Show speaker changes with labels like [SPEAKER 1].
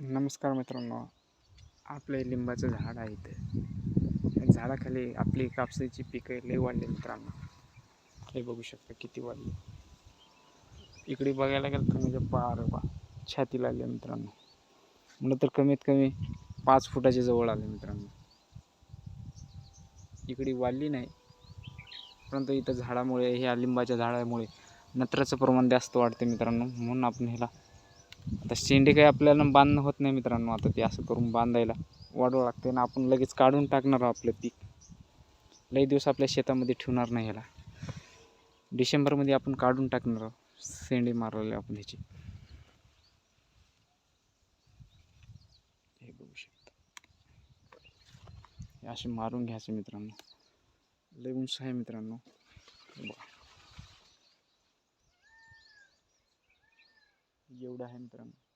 [SPEAKER 1] नमस्कार मित्रांनो. आपलं लिंबाचं झाड आहे इथे. झाडाखाली आपली कापसाची पिकं लई वाढली मित्रांनो. हे बघू शकता किती वाढली. इकडे बघायला गेलं तर म्हणजे पार बा छातीला आले मित्रांनो. म्हणलं तर कमीत कमी पाच फुटाच्या जवळ आले मित्रांनो. इकडे वाढली नाही. परंतु इथं झाडामुळे ह्या लिंबाच्या झाडामुळे नत्राचं प्रमाण जास्त वाढते मित्रांनो. म्हणून आपण ह्याला आता शेंडे काही आपल्याला बांधणं होत नाही मित्रांनो आता ते असं करून बांधायला वाढवं लागते ना आपण लगेच काढून टाकणार आहोत आपलं पीक. लई दिवस आपल्या शेतामध्ये ठेवणार नाही ह्याला. डिसेंबरमध्ये आपण काढून टाकणार आहोत शेंडे मारलेले आपण ह्याची. हे बघू शकता. हे असे मारून घ्यायचे मित्रांनो. लई उंच आहे मित्रांनो हे बघा एवढं आहे मित्रांनो.